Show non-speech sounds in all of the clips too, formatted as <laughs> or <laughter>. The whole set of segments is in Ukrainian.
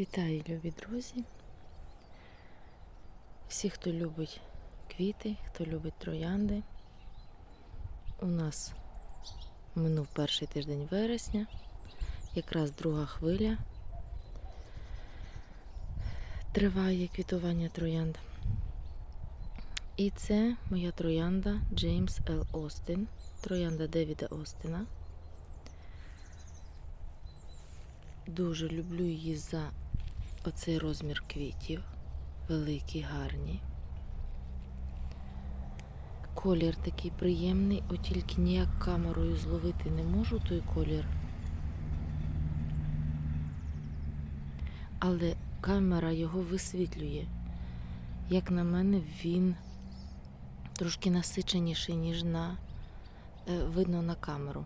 Вітаю, любі друзі. Всі, хто любить квіти, хто любить троянди. У нас минув перший тиждень вересня, якраз друга хвиля. Триває квітування троянд. І це моя троянда Джеймс Л. Остин, троянда Девіда Остина. Дуже люблю її за оцей розмір квітів. Великі, гарні. Колір такий приємний, от тільки ніяк камерою зловити не можу той колір. Але камера його висвітлює. Як на мене, він трошки насиченіший, ніж на е, видно на камеру.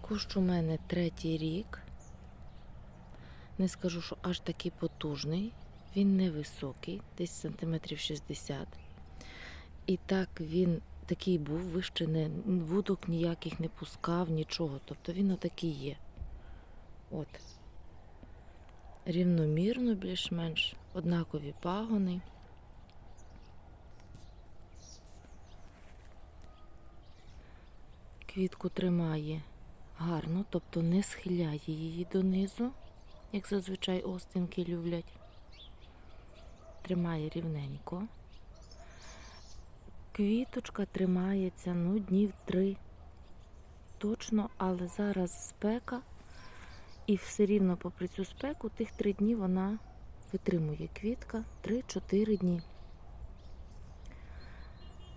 Кущ у мене третій рік. Не скажу, що аж такий потужний. Він невисокий, десь сантиметрів 60. І так він такий був, вище не вудок ніяких не пускав, нічого. Тобто він отакий є. От. Рівномірно, більш-менш, однакові пагони. Квітку тримає гарно, тобто не схиляє її донизу, як зазвичай остинки люблять. Тримає рівненько. Квіточка тримається ну, днів три. Точно, але зараз спека, і все рівно, попри цю спеку, тих три дні вона витримує квітка 3-4 дні.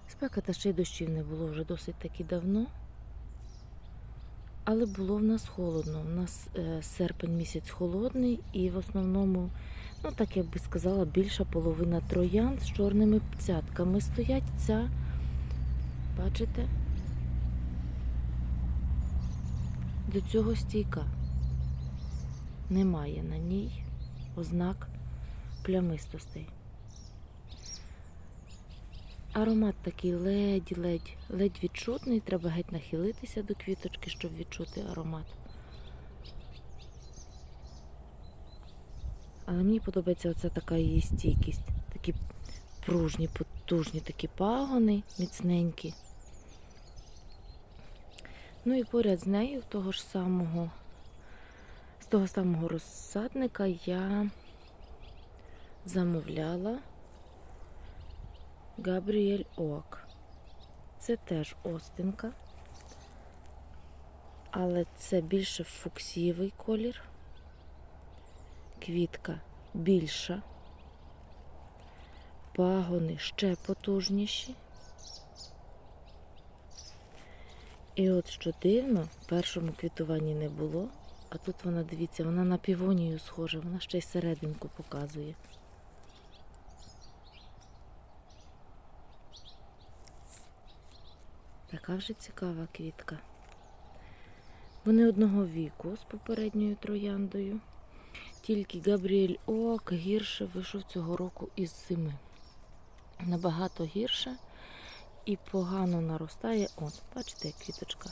Спека та ще й дощів не було вже досить таки давно. Але було в нас холодно. У нас е, серпень місяць холодний, і в основному, ну так я би сказала, більша половина троянд з чорними цятками стоять. Ця, бачите, до цього стійка. Немає на ній ознак плямистостей. Аромат такий ледь-ледь, ледь відчутний. Треба геть нахилитися до квіточки, щоб відчути аромат. Але мені подобається оця така її стійкість. Такі пружні, потужні такі пагони, міцненькі. Ну і поряд з нею, того ж самого, з того самого розсадника я замовляла. Габріель Ок. Це теж остинка, але це більше фуксієвий колір. Квітка більша, пагони ще потужніші. І от що дивно, в першому квітуванні не було, а тут вона, дивіться, вона на півонію схожа, вона ще й серединку показує. Така вже цікава квітка. Вони одного віку з попередньою трояндою. Тільки Габріель Ок гірше вийшов цього року із зими. Набагато гірше і погано наростає. От, бачите, квіточка.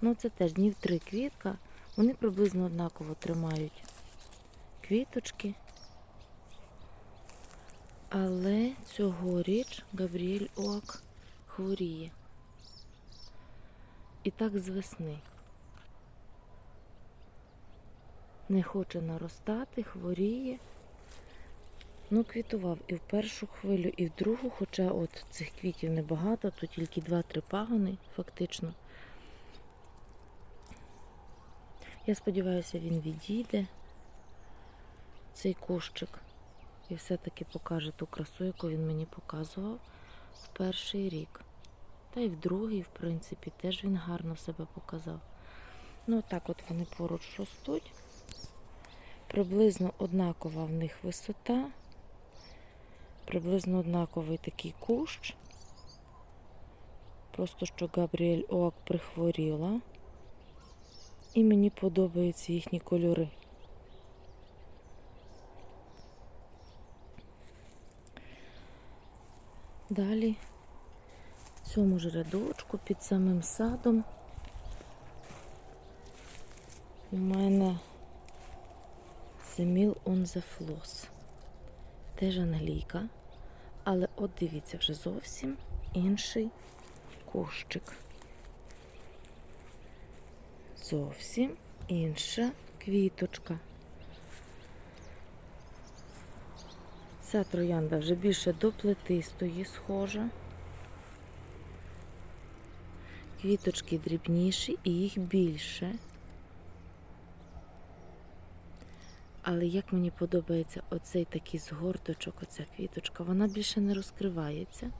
Ну, це теж днів три квітка. Вони приблизно однаково тримають квіточки. Але цьогоріч Габріель Ок хворіє. І так з весни. Не хоче наростати, хворіє. Ну, квітував і в першу хвилю, і в другу, хоча от цих квітів небагато, то тільки 2-3 пагони, фактично. Я сподіваюся, він відійде, цей кущик, і все-таки покаже ту красу, яку він мені показував в перший рік. Та й в другий, в принципі, теж він гарно себе показав. Ну, так от вони поруч ростуть. Приблизно однакова в них висота, приблизно однаковий такий кущ. Просто що Габріель Оак прихворіла. І мені подобаються їхні кольори. Далі цьому ж рядочку під самим садом у мене Mill on the Floss. Теж англійка. Але от дивіться, вже зовсім інший кущик. Зовсім інша квіточка. Ця троянда вже більше до плетистої схожа. Квіточки дрібніші і їх більше. Але як мені подобається оцей такий згорточок, оця квіточка, вона більше не розкривається,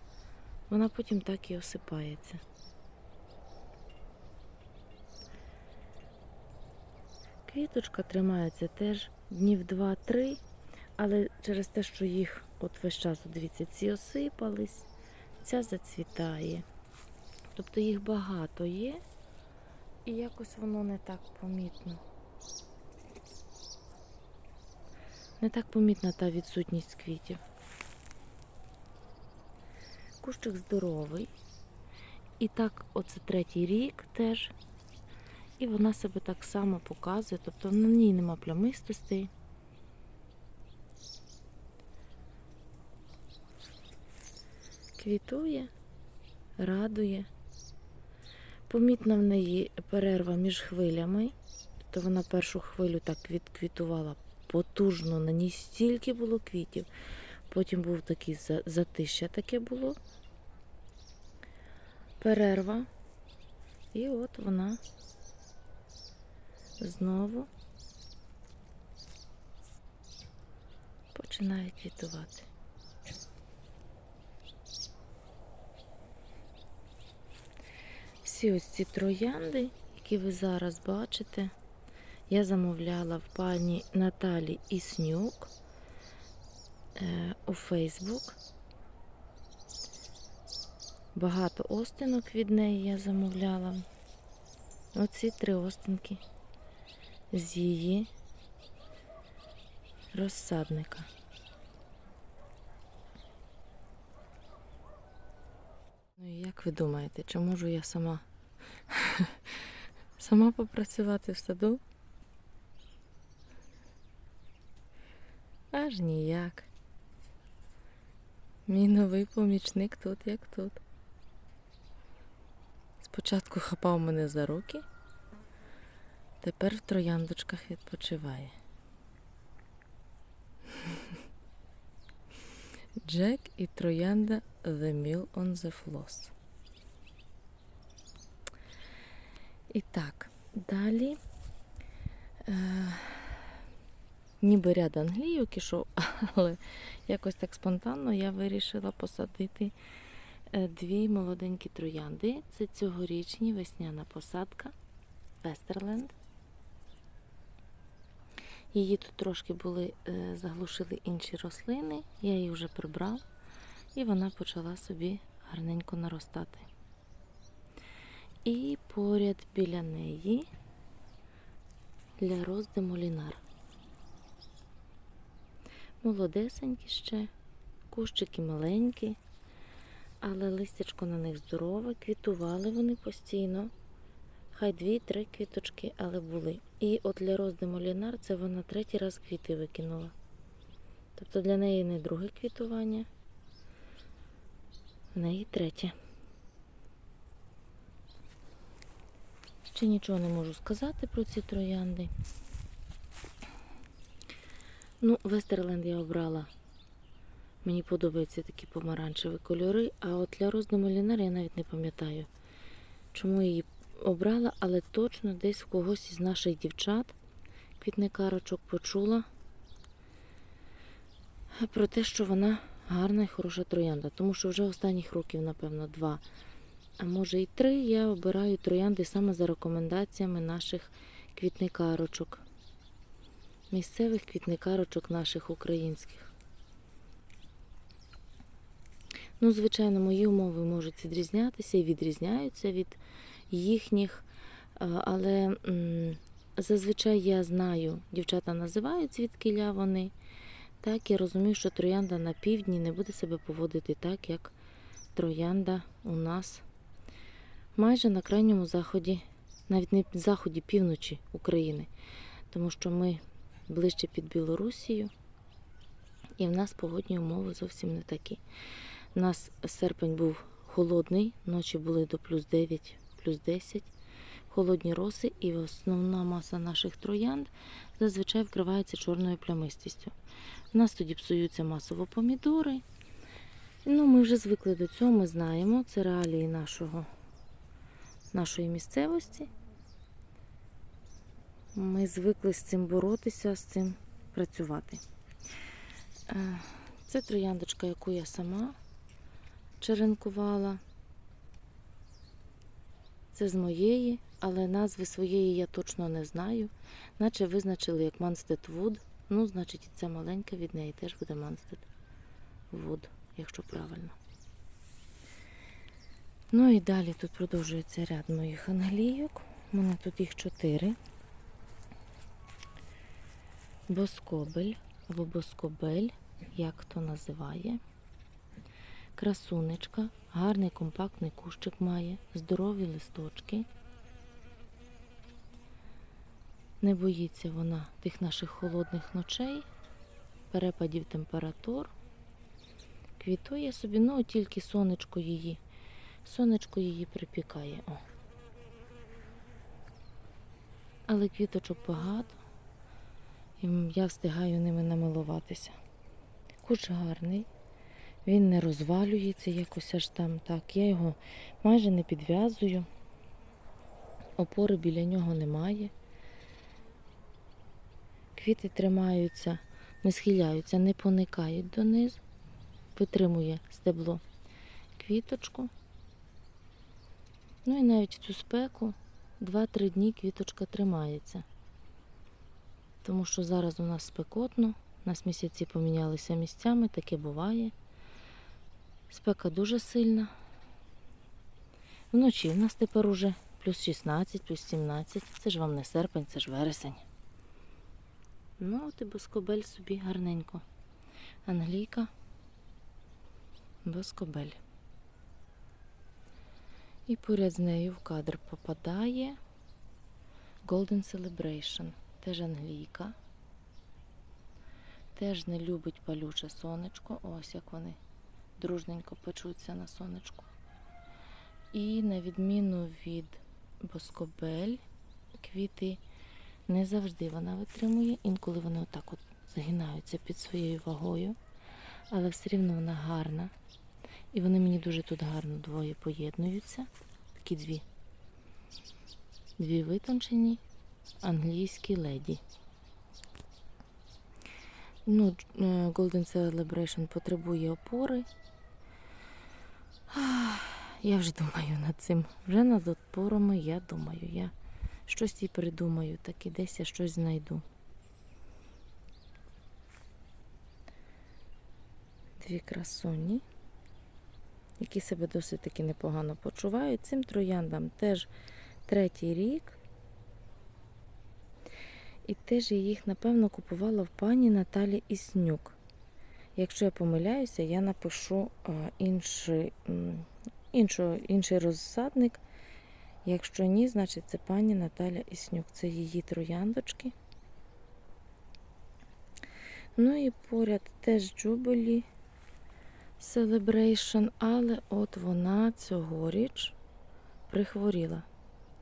вона потім так і осипається. Квіточка тримається теж днів 2-3, але через те, що їх от весь час, дивіться, ці осипались, ця зацвітає. Тобто їх багато є, і якось воно не так помітно. Не так помітна та відсутність квітів. Кущик здоровий. І так, оце третій рік теж. І вона себе так само показує, тобто на ній нема плямистостей. Квітує, радує. Помітна в неї перерва між хвилями. Тобто вона першу хвилю так відквітувала потужно, на ній стільки було квітів. Потім був такий затища таке було. Перерва. І от вона знову починає квітувати. Всі ось ці троянди, які ви зараз бачите, я замовляла в пані Наталі Існюк е, у Фейсбук. Багато остинок від неї я замовляла. Оці три остинки з її розсадника. Ну і як ви думаєте, чи можу я сама <laughs> сама попрацювати в саду? Аж ніяк. Мій новий помічник тут як тут. Спочатку хапав мене за руки, тепер в трояндочках відпочиває. <laughs> Джек і троянда The Mill on the Floss. І так, далі. Е, ніби ряд англійок ішов, <laughs> але якось так спонтанно я вирішила посадити е, дві молоденькі троянди. Це цьогорічні весняна посадка Вестерленд. Її тут трошки були, е, заглушили інші рослини, я її вже прибрав, і вона почала собі гарненько наростати. І поряд біля неї для розди молінар. Молодесенькі ще, кущики маленькі, але листячко на них здорове, квітували вони постійно. Хай дві-три квіточки, але були. І от для розди молінар це вона третій раз квіти викинула. Тобто для неї не друге квітування, в неї третє. Ще нічого не можу сказати про ці троянди. Ну, Вестерленд я обрала. Мені подобаються такі помаранчеві кольори, а от для розди молінар я навіть не пам'ятаю, чому її обрала, але точно десь в когось із наших дівчат квітникарочок почула про те, що вона гарна і хороша троянда. Тому що вже останніх років, напевно, два, а може і три, я обираю троянди саме за рекомендаціями наших квітникарочок. Місцевих квітникарочок наших українських. Ну, звичайно, мої умови можуть відрізнятися і відрізняються від їхніх, але зазвичай я знаю, дівчата називають звідкиля вони. Так, я розумію, що троянда на півдні не буде себе поводити так, як троянда у нас майже на крайньому заході, навіть не заході півночі України. Тому що ми ближче під Білорусію. І в нас погодні умови зовсім не такі. У нас серпень був холодний, ночі були до плюс 9, плюс 10, холодні роси, і основна маса наших троянд зазвичай вкривається чорною плямистістю. У нас тоді псуються масово помідори. Ну, ми вже звикли до цього, ми знаємо. Це реалії нашого, нашої місцевості. Ми звикли з цим боротися, з цим працювати. Е, Це трояндочка, яку я сама черенкувала. Це з моєї, але назви своєї я точно не знаю. Наче визначили як Манстед Вуд. Ну, значить, і ця маленька від неї теж буде Манстед Вуд, якщо правильно. Ну і далі тут продовжується ряд моїх англійок. У мене тут їх чотири. Боскобель або боскобель, як хто називає. Красунечка, гарний компактний кущик має, здорові листочки. Не боїться вона тих наших холодних ночей, перепадів температур. Квітує собі, ну тільки сонечко її. Сонечко її припікає. О. Але квіточок багато. І я встигаю ними намилуватися. Куш гарний, він не розвалюється якось аж там так. Я його майже не підв'язую. Опори біля нього немає. Квіти тримаються, не схиляються, не поникають донизу, витримує стебло квіточку. Ну і навіть цю спеку 2-3 дні квіточка тримається тому що зараз у нас спекотно, у нас місяці помінялися місцями, таке буває. Спека дуже сильна. Вночі в нас тепер уже плюс 16, плюс 17. Це ж вам не серпень, це ж вересень. Ну, от і боскобель собі гарненько. Англійка, боскобель. І поряд з нею в кадр попадає Golden Celebration теж англійка. Теж не любить палюче сонечко. Ось як вони дружненько печуться на сонечку. І на відміну від боскобель, квіти не завжди вона витримує. Інколи вони отак от загинаються під своєю вагою, але все рівно вона гарна. І вони мені дуже тут гарно двоє поєднуються. Такі дві. Дві витончені англійські леді. Ну, е, Golden Celebration потребує опори. Я вже думаю над цим. Вже над опорами я думаю. Я щось і придумаю, так і десь я щось знайду. Дві красуні, які себе досить таки непогано почувають. Цим трояндам теж третій рік. І теж я їх, напевно, купувала в пані Наталі Існюк. Якщо я помиляюся, я напишу інший, іншо, інший розсадник. Якщо ні, значить це пані Наталя Існюк. Це її трояндочки. Ну і поряд теж Jubilee Celebration, але от вона цьогоріч прихворіла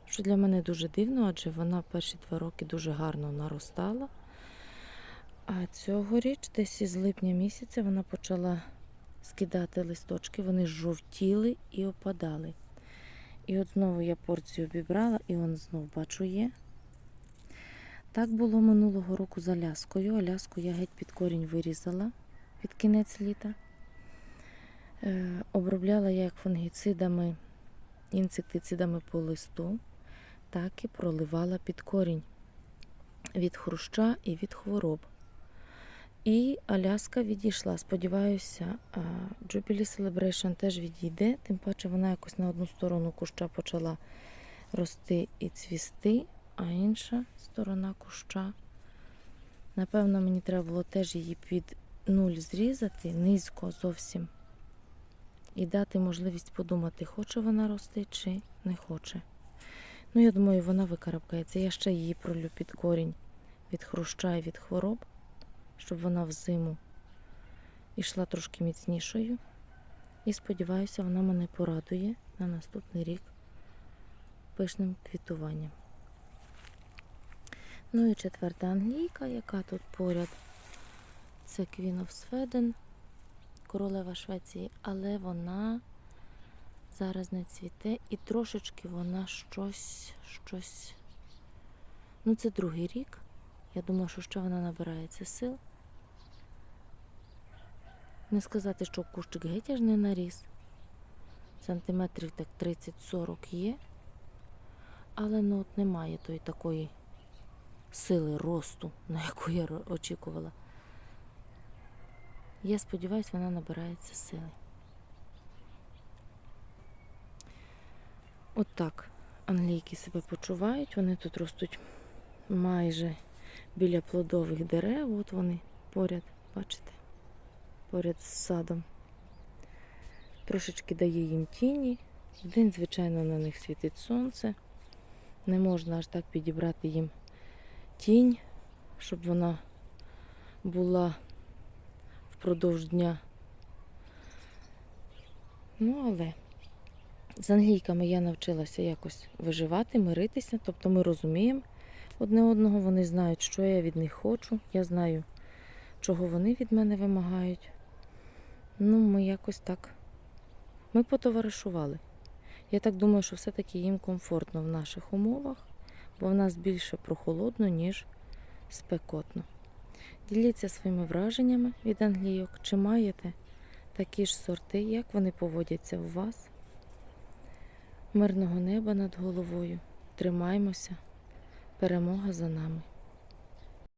що для мене дуже дивно, адже вона перші два роки дуже гарно наростала. А цьогоріч, десь із липня місяця, вона почала скидати листочки, вони жовтіли і опадали. І от знову я порцію обібрала, і он знову бачу є. Так було минулого року з Аляскою. Аляску я геть під корінь вирізала під кінець літа. Е, обробляла я як фунгіцидами, інсектицидами по листу так і проливала під корінь від хруща і від хвороб. І Аляска відійшла. Сподіваюся, Jubilee Celebration теж відійде, тим паче вона якось на одну сторону куща почала рости і цвісти, а інша сторона куща. Напевно, мені треба було теж її під нуль зрізати, низько зовсім. І дати можливість подумати, хоче вона рости чи не хоче. Ну, я думаю, вона викарабкається. Я ще її пролю під корінь від хруща і від хвороб, щоб вона взиму йшла трошки міцнішою. І сподіваюся, вона мене порадує на наступний рік пишним квітуванням. Ну і четверта англійка, яка тут поряд. Це Queen of Sweden, королева Швеції, але вона зараз не цвіте і трошечки вона щось, щось. Ну, це другий рік. Я думаю, що ще вона набирається сил. Не сказати, що кущик геть не наріс. Сантиметрів так 30-40 є. Але ну от немає тої такої сили росту, на яку я очікувала. Я сподіваюся, вона набирається сили. От так англійки себе почувають. Вони тут ростуть майже біля плодових дерев. От вони поряд, бачите, поряд з садом. Трошечки дає їм тіні. Вдень, звичайно, на них світить сонце. Не можна аж так підібрати їм тінь, щоб вона була впродовж дня. Ну, але з англійками я навчилася якось виживати, миритися. Тобто ми розуміємо одне одного, вони знають, що я від них хочу. Я знаю, чого вони від мене вимагають. Ну, ми якось так. Ми потоваришували. Я так думаю, що все-таки їм комфортно в наших умовах, бо в нас більше прохолодно, ніж спекотно. Діліться своїми враженнями від англійок. Чи маєте такі ж сорти, як вони поводяться у вас? Мирного неба над головою. Тримаймося. Перемога за нами.